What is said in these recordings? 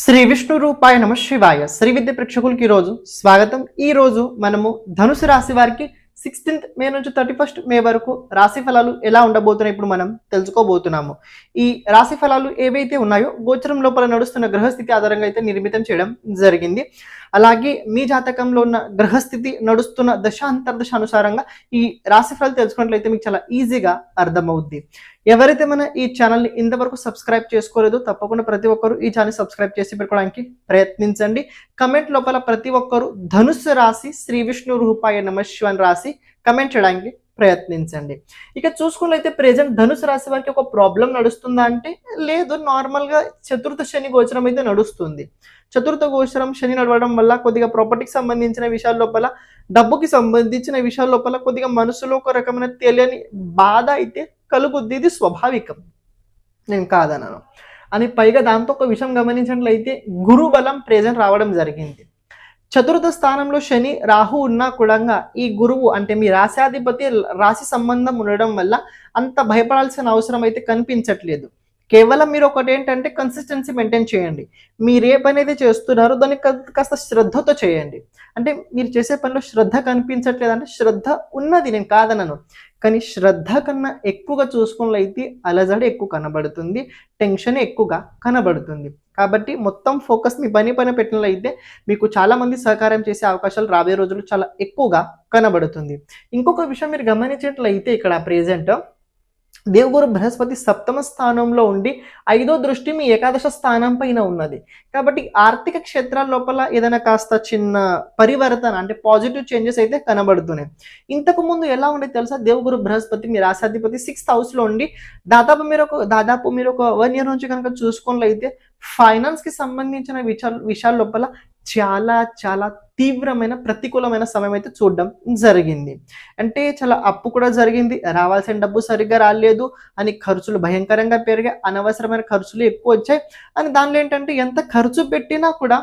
శ్రీ విష్ణు రూపాయ నమ శివాయ. శ్రీ విద్య ప్రేక్షకులకి ఈ రోజు స్వాగతం. ఈ రోజు మనము ధనుసు రాశి వారికి సిక్స్టీన్త్ మే నుంచి థర్టీ ఫస్ట్ మే వరకు రాశి ఫలాలు ఎలా ఉండబోతున్నాయి ఇప్పుడు మనం తెలుసుకోబోతున్నాము. ఈ రాశి ఫలాలు ఏవైతే ఉన్నాయో గోచరం లోపల నడుస్తున్న గ్రహస్థితి ఆధారంగా అయితే నిర్మితం చేయడం జరిగింది. అలాగే మీ జాతకంలో ఉన్న గ్రహస్థితి నడుస్తున్న దశ అంతర్దశ అనుసారంగా ఈ రాశిఫలాలు తెలుసుకున్నట్లయితే మీకు చాలా ఈజీగా అర్థమవుద్ది. ఎవరైతే మన ఈ ఛానల్ని ఇంతవరకు సబ్స్క్రైబ్ చేసుకోలేదో తప్పకుండా ప్రతి ఒక్కరు ఈ ఛానల్ సబ్స్క్రైబ్ చేసి పెట్టుకోవడానికి ప్రయత్నించండి. కమెంట్ లోపల ప్రతి ఒక్కరు ధనుస్సు రాసి శ్రీ విష్ణు రూపాయ నమశివన్ రాసి కమెంట్ చేయడానికి ప్రయత్నించండి. ఇక చూసుకున్నట్లయితే ప్రెజెంట్ ధనుసు రాశి వారికి ఒక ప్రాబ్లం నడుస్తుందా అంటే లేదు. నార్మల్గా చతుర్థ శని గోచరం అయితే నడుస్తుంది. చతుర్థ గోచరం శని నడవడం వల్ల కొద్దిగా ప్రాపర్టీకి సంబంధించిన విషయాల లోపల డబ్బుకి సంబంధించిన విషయాల లోపల కొద్దిగా మనసులో ఒక రకమైన తెలియని బాధ అయితే కలుగుద్ది. ఇది స్వాభావికం. నేను కాదనను. అని పైగా దాంతో ఒక విషయం గమనించినట్లయితే గురు బలం ప్రెజెంట్ రావడం జరిగింది. చతుర్థ స్థానంలో శని రాహు ఉన్నా కూడా ఈ గురువు అంటే మీ రాశాధిపతి రాశి సంబంధం ఉండడం వల్ల అంత భయపడాల్సిన అవసరం అయితే కనిపించట్లేదు. కేవలం మీరు ఒకటి ఏంటంటే కన్సిస్టెన్సీ మెయింటైన్ చేయండి. మీరు ఏ పని అయితే చేస్తున్నారో దాన్ని కాస్త శ్రద్ధతో చేయండి. అంటే మీరు చేసే పనిలో శ్రద్ధ కనిపించట్లేదు అంటే శ్రద్ధ ఉన్నది నేను కాదనను. కానీ శ్రద్ధ కన్నా ఎక్కువగా చూసుకున్నట్లయితే అలజడి ఎక్కువ కనబడుతుంది టెన్షన్ ఎక్కువగా కనబడుతుంది. కాబట్టి మొత్తం ఫోకస్ మీ పని పైన పెట్టినట్లయితే మీకు చాలా మంది సహకారం చేసే అవకాశాలు రాబోయే రోజులు చాలా ఎక్కువగా కనబడుతుంది. ఇంకొక విషయం మీరు గమనించినట్లయితే ఇక్కడ ప్రెజెంట్ దేవుగురు బృహస్పతి సప్తమ స్థానంలో ఉండి ఐదో దృష్టి మీ ఏకాదశ స్థానం పైన ఉన్నది. కాబట్టి ఆర్థిక క్షేత్రాల లోపల ఏదైనా కాస్త చిన్న పరివర్తన అంటే పాజిటివ్ చేంజెస్ అయితే కనబడుతున్నాయి. ఇంతకు ముందు ఎలా ఉండే తెలుసా? దేవగురు బృహస్పతి మీ రాశాధిపతి సిక్స్త్ హౌస్లో ఉండి దాదాపు మీరు ఒక దాదాపు మీరు ఒక వన్ ఇయర్ నుంచి కనుక చూసుకున్నట్లయితే ఫైనాన్స్కి సంబంధించిన విషయాల విషయాల లోపల చాలా చాలా తీవ్రమైన ప్రతికూలమైన సమయం అయితే చూడడం జరిగింది. అంటే చాలా అప్పు కూడా జరిగింది. రావాల్సిన డబ్బు సరిగ్గా రాలేదు అని ఖర్చులు భయంకరంగా పెరిగాయి. అనవసరమైన ఖర్చులు ఎక్కువ వచ్చాయి. అని దానిలో ఏంటంటే ఎంత ఖర్చు పెట్టినా కూడా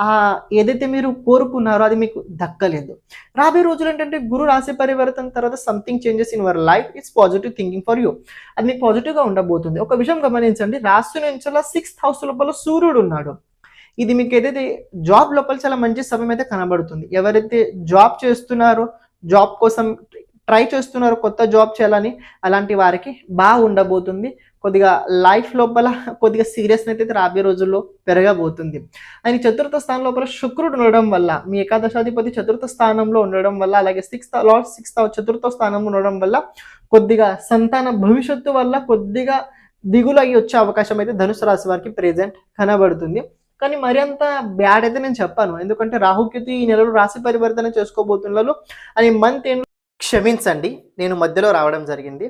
ఆ ఏదైతే మీరు కోరుకున్నారో అది మీకు దక్కలేదు. రాబోయే రోజులు ఏంటంటే గురు రాశి పరివర్తన తర్వాత something changes in your life it's positive thinking for you అది మీకు పాజిటివ్గా ఉండబోతుంది. ఒక విషయం గమనించండి. రాశి నుంచి సిక్స్త్ హౌస్ లోపల సూర్యుడు ఉన్నాడు. ఇది మీకు ఏదైతే జాబ్ లోపల చాలా మంచి సమయం అయితే కనబడుతుంది. ఎవరైతే జాబ్ చేస్తున్నారో జాబ్ కోసం ట్రై చేస్తున్నారో కొత్త జాబ్ చేయాలని అలాంటి వారికి బాగా ఉండబోతుంది. కొద్దిగా లైఫ్ లోపల కొద్దిగా సీరియస్నెస్ అయితే రాబోయే రోజుల్లో పెరగబోతుంది. ఆయన చతుర్థ స్థానం లోపల శుక్రుడు ఉండడం వల్ల మీ ఏకాదశాధిపతి చతుర్థ స్థానంలో ఉండడం వల్ల అలాగే సిక్స్త్ లార్డ్ సిక్స్త్ చతుర్థ స్థానంలో ఉండడం వల్ల కొద్దిగా సంతాన భవిష్యత్తు వల్ల కొద్దిగా దిగులు అయ్యి వచ్చే అవకాశం అయితే ధనుసు రాశి వారికి ప్రెజెంట్ కనబడుతుంది. కానీ మరి అంత బ్యాడ్ అయితే నేను చెప్పాను. ఎందుకంటే రాహుకేతు ఈ నెలలో రాశి పరివర్తన చేసుకోబోతున్నారు అని మంత్ ఎండ్ క్షమించండి నేను మధ్యలో రావడం జరిగింది.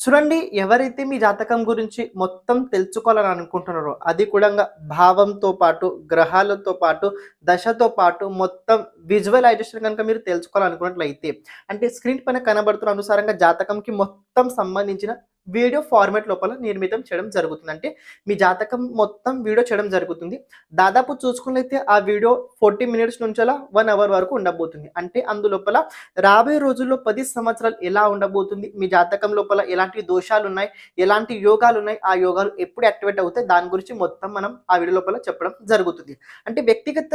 చూడండి ఎవరైతే మీ జాతకం గురించి మొత్తం తెలుసుకోవాలని అనుకుంటున్నారో అది కూడా భావంతో పాటు గ్రహాలతో పాటు దశతో పాటు మొత్తం విజువలైజేషన్ కనుక మీరు తెలుసుకోవాలనుకున్నట్లయితే అంటే స్క్రీన్ పైన కనబడుతున్న అనుసారంగా జాతకంకి మొత్తం సంబంధించిన వీడియో ఫార్మాట్ లోపల నిర్మితం చేయడం జరుగుతుంది. అంటే మీ జాతకం మొత్తం వీడియో చేయడం జరుగుతుంది. దాదాపు చూసుకున్నైతే ఆ వీడియో ఫోర్టీ మినిట్స్ నుంచి వన్ అవర్ వరకు ఉండబోతుంది. అంటే అందులోపల రాబోయే రోజుల్లో పది సంవత్సరాలు ఎలా ఉండబోతుంది మీ జాతకం లోపల ఎలాంటి దోషాలు ఉన్నాయి ఎలాంటి యోగాలు ఉన్నాయి ఆ యోగాలు ఎప్పుడు యాక్టివేట్ అవుతాయి దాని గురించి మొత్తం మనం ఆ వీడియో లోపల చెప్పడం జరుగుతుంది. అంటే వ్యక్తిగత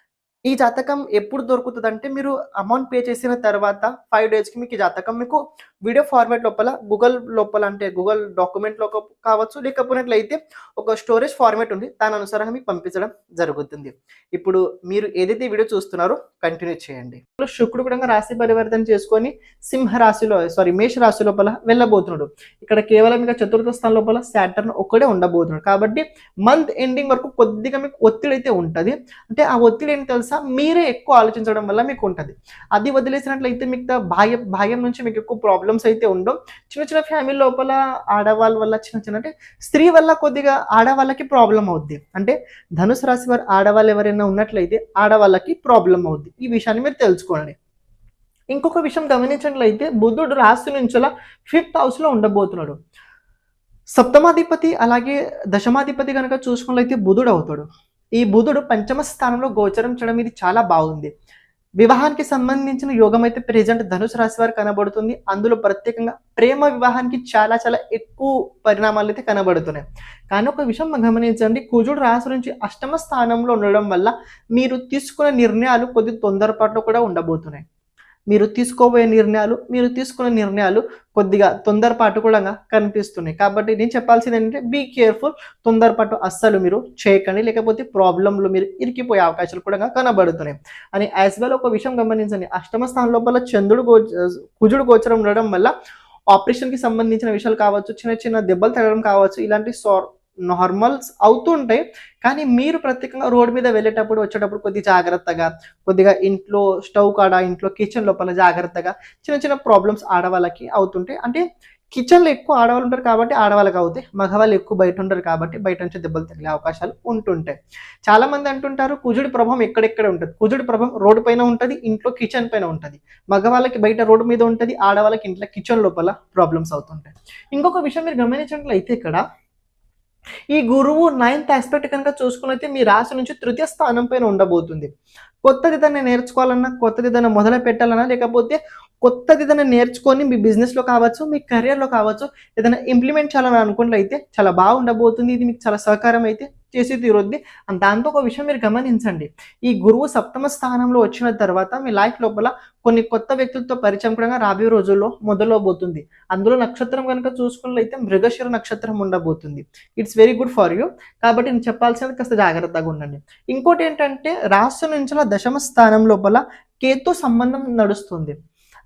ఈ జాతకం ఎప్పుడు దొరుకుతుంది అంటే మీరు అమౌంట్ పే చేసిన తర్వాత ఫైవ్ డేస్కి మీకు ఈ జాతకం మీకు వీడియో ఫార్మాట్ లోపల గూగుల్ లోపల అంటే గూగుల్ డాక్యుమెంట్లో కావచ్చు లేకపోయినట్లయితే ఒక స్టోరేజ్ ఫార్మాట్ ఉంది. దాని అనుసారంగా మీకు పంపించడం జరుగుతుంది. ఇప్పుడు మీరు ఏదైతే వీడియో చూస్తున్నారో కంటిన్యూ చేయండి. శుక్రుడు కూడా రాశి పరివర్తన చేసుకొని సింహ రాశిలో సారీ మేష రాశి లోపల వెళ్ళబోతున్నాడు. ఇక్కడ కేవలం ఇక చతుర్థ స్థానం లోపల శాటర్న్ ఒక్కడే ఉండబోతున్నాడు. కాబట్టి మంత్ ఎండింగ్ వరకు కొద్దిగా మీకు ఒత్తిడి అయితే ఉంటుంది. అంటే ఆ ఒత్తిడి ఏంటి తెలుసు? మీరే ఎక్కువ ఆలోచించడం వల్ల మీకు ఉంటుంది అది వదిలేసినట్లయితే మీకు భాగ్య భాగ్యం నుంచి మీకు ఎక్కువ ప్రాబ్లమ్స్ అయితే ఉండవు. చిన్న చిన్న ఫ్యామిలీ లోపల ఆడవాళ్ళ వల్ల చిన్న చిన్న అంటే స్త్రీ వల్ల కొద్దిగా ఆడవాళ్ళకి ప్రాబ్లం అవుద్ది. అంటే ధనుసు రాశి వారు ఆడవాళ్ళు ఎవరైనా ఉన్నట్లయితే ఆడవాళ్ళకి ప్రాబ్లం అవుద్ది. ఈ విషయాన్ని మీరు తెలుసుకోండి. ఇంకొక విషయం గమనించినట్లయితే బుధుడు రాశి నుంచి ఫిఫ్త్ హౌస్లో ఉండబోతున్నాడు. సప్తమాధిపతి అలాగే దశమాధిపతి కనుక చూసుకున్నట్లయితే బుధుడు అవుతాడు. ఈ బుధుడు పంచమ స్థానంలో గోచరం చేయడం ఇది చాలా బాగుంది. వివాహానికి సంబంధించిన యోగం అయితే ప్రెజెంట్ ధనుసు రాశి వారు కనబడుతుంది. అందులో ప్రత్యేకంగా ప్రేమ వివాహానికి చాలా చాలా ఎక్కువ పరిణామాలు అయితే కనబడుతున్నాయి. కానీ ఒక విషయం గమనించండి. కుజుడు రాశి నుంచి అష్టమ స్థానంలో ఉండడం వల్ల మీరు తీసుకున్న నిర్ణయాలు కొద్ది తొందరపాటులో కూడా ఉండబోతున్నాయి. మీరు తీసుకోబోయే నిర్ణయాలు మీరు తీసుకునే నిర్ణయాలు కొద్దిగా తొందరపాటు కూడా కనిపిస్తున్నాయి. కాబట్టి నేను చెప్పాల్సింది ఏంటంటే బీ కేర్ఫుల్ తొందరపాటు అస్సలు మీరు చేయకండి. లేకపోతే ప్రాబ్లంలు మీరు ఇరికిపోయే అవకాశాలు కూడా కనబడుతున్నాయి. అని యాజ్ వెల్ ఒక విషయం గమనించండి. అష్టమ స్థానం లోపల చంద్రుడు గో కుజుడు గోచరం ఉండడం వల్ల ఆపరేషన్కి సంబంధించిన విషయాలు కావచ్చు చిన్న చిన్న దెబ్బలు తగడం కావచ్చు ఇలాంటి సో నార్మల్స్ అవుతుంటాయి కానీ మీరు ప్రత్యేకంగా రోడ్ మీద వెళ్ళేటప్పుడు వచ్చేటప్పుడు కొద్ది జాగ్రత్తగా కొద్దిగా ఇంట్లో స్టవ్ కాడ ఇంట్లో కిచెన్ లోపల జాగ్రత్తగా చిన్న చిన్న ప్రాబ్లమ్స్ ఆడవాళ్ళకి అవుతుంటాయి అంటే కిచెన్లో ఎక్కువ ఆడవాళ్ళు ఉంటారు కాబట్టి ఆడవాళ్ళకి అవుతాయి మగవాళ్ళు ఎక్కువ బయట ఉంటారు కాబట్టి బయట నుంచి దెబ్బలు తగిలే అవకాశాలు ఉంటుంటాయి. చాలామంది అంటుంటారు కుజుడి ప్రభావం ఎక్కడెక్కడ ఉంటుంది? కుజుడి ప్రభావం రోడ్డు పైన ఉంటుంది ఇంట్లో కిచెన్ పైన ఉంటుంది. మగవాళ్ళకి బయట రోడ్డు మీద ఉంటుంది ఆడవాళ్ళకి ఇంట్లో కిచెన్ లోపల ప్రాబ్లమ్స్ అవుతుంటాయి. ఇంకొక విషయం మీరు గమనించినట్లయితే ఇక్కడ ఈ గురువు నైన్త్ ఆస్పెక్ట్ కనుక చూసుకున్నైతే మీ రాశి నుంచి తృతీయ స్థానం పైన ఉండబోతుంది. కొత్తది దాన్ని నేర్చుకోవాలన్నా కొత్తది దాన్ని మొదలు పెట్టాలన్నా లేకపోతే కొత్తది దాన్ని నేర్చుకొని మీ బిజినెస్లో కావచ్చు మీ కెరియర్లో కావచ్చు ఏదైనా ఇంప్లిమెంట్ చేయాలని అనుకున్నట్లయితే చాలా బాగుండబోతుంది. ఇది మీకు చాలా సహకారం అయితే. చేసి తీరుద్ది దాంతో ఒక విషయం మీరు గమనించండి. ఈ గురువు సప్తమ స్థానంలో వచ్చిన తర్వాత మీ లైఫ్ లోపల కొన్ని కొత్త వ్యక్తులతో పరిచయం కూడా రాబోయే రోజుల్లో మొదలవబోతుంది. అందులో నక్షత్రం కనుక చూసుకున్నట్లయితే మృగశిర నక్షత్రం ఉండబోతుంది. It's very good for you. కాబట్టి నేను చెప్పాల్సినది కాస్త జాగ్రత్తగా ఉండండి. ఇంకోటి ఏంటంటే రాష్ట్ర నుంచి దశమ స్థానం లోపల కేతు సంబంధం నడుస్తుంది.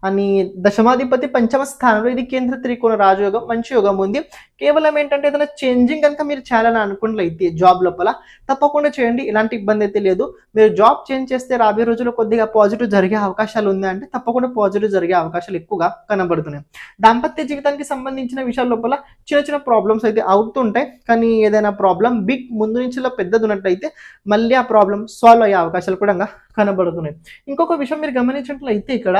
అని దశమాధిపతి పంచమ స్థానంలో ఇది కేంద్ర త్రికోణ రాజయోగం మంచి యోగం ఉంది. కేవలం ఏంటంటే ఏదైనా చేంజింగ్ కనుక మీరు చేయాలని అనుకున్నట్లయితే జాబ్ లోపల తప్పకుండా చేయండి ఇలాంటి ఇబ్బంది అయితే లేదు. మీరు జాబ్ చేంజ్ చేస్తే రాబోయే రోజుల్లో కొద్దిగా పాజిటివ్ జరిగే అవకాశాలు ఉంది అంటే తప్పకుండా పాజిటివ్ జరిగే అవకాశాలు ఎక్కువగా కనబడుతున్నాయి. దాంపత్య జీవితానికి సంబంధించిన విషయాల లోపల చిన్న చిన్న ప్రాబ్లమ్స్ అయితే అవుతుంటాయి కానీ ఏదైనా ప్రాబ్లం బిగ్ ముందు నుంచి పెద్దది ఉన్నట్లయితే మళ్ళీ ఆ ప్రాబ్లం సాల్వ్ అయ్యే అవకాశాలు కూడా కనబడుతున్నాయి. ఇంకొక విషయం మీరు గమనించినట్లయితే ఇక్కడ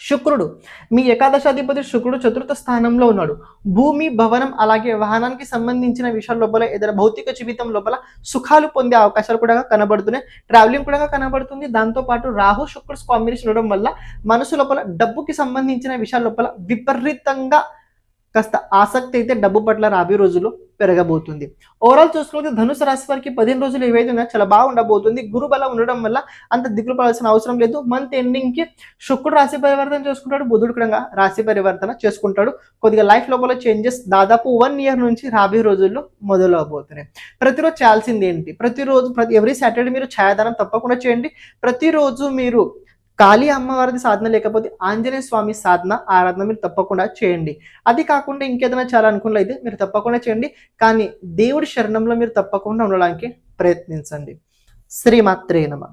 శుక్రుడు. మీ ఏకాదశాధిపతి శుక్రుడు చతుర్థ స్థానంలో ఉన్నాడు. భూమి భవనం అలాగే వాహనానికి సంబంధించిన విషయాల లోపల ఏదైనా భౌతిక జీవితం లోపల సుఖాలు పొందే అవకాశాలు కూడా కనబడుతున్నాయి. ట్రావెలింగ్ కూడా కనబడుతుంది. దాంతో పాటు రాహు శుక్రుడు కాంబినేషన్ ఉండడం వల్ల మనసు లోపల డబ్బుకి సంబంధించిన విషయాల లోపల విపరీతంగా కాస్త ఆసక్తి అయితే డబ్బు పట్ల రాబోయే రోజుల్లో పెరగబోతుంది. ఓవరాల్ చూసుకుంటే ధనుసు రాశి వారికి పదిహేను రోజులు ఏవైతే ఉన్నాయో చాలా బాగుండబోతుంది గురు బలం ఉండడం వల్ల అంత దిగులు పడాల్సిన అవసరం లేదు. మంత్ ఎండింగ్కి శుక్రుడు రాశి పరివర్తన చేసుకుంటాడు. బుధుడు కూడా రాశి పరివర్తన చేసుకుంటాడు. కొద్దిగా లైఫ్ లోపల చేంజెస్ దాదాపు వన్ ఇయర్ నుంచి రాబోయే రోజుల్లో మొదలు అవబోతున్నాయి ప్రతిరోజు చేయాల్సింది ఏంటి? ప్రతిరోజు ప్రతి ఎవ్రీ సాటర్డే మీరు ఛాయాదానం తప్పకుండా చేయండి. ప్రతిరోజు మీరు కాళీ అమ్మవారిది సాధన లేకపోతే ఆంజనేయ స్వామి సాధన ఆరాధన మీరు తప్పకుండా చేయండి. అది కాకుండా ఇంకేదైనా చాలా అనుకున్నట్లయితే మీరు తప్పకుండా చేయండి. కానీ దేవుడి శరణంలో మీరు తప్పకుండా ఉండడానికి ప్రయత్నించండి. శ్రీమాత్రే నమ.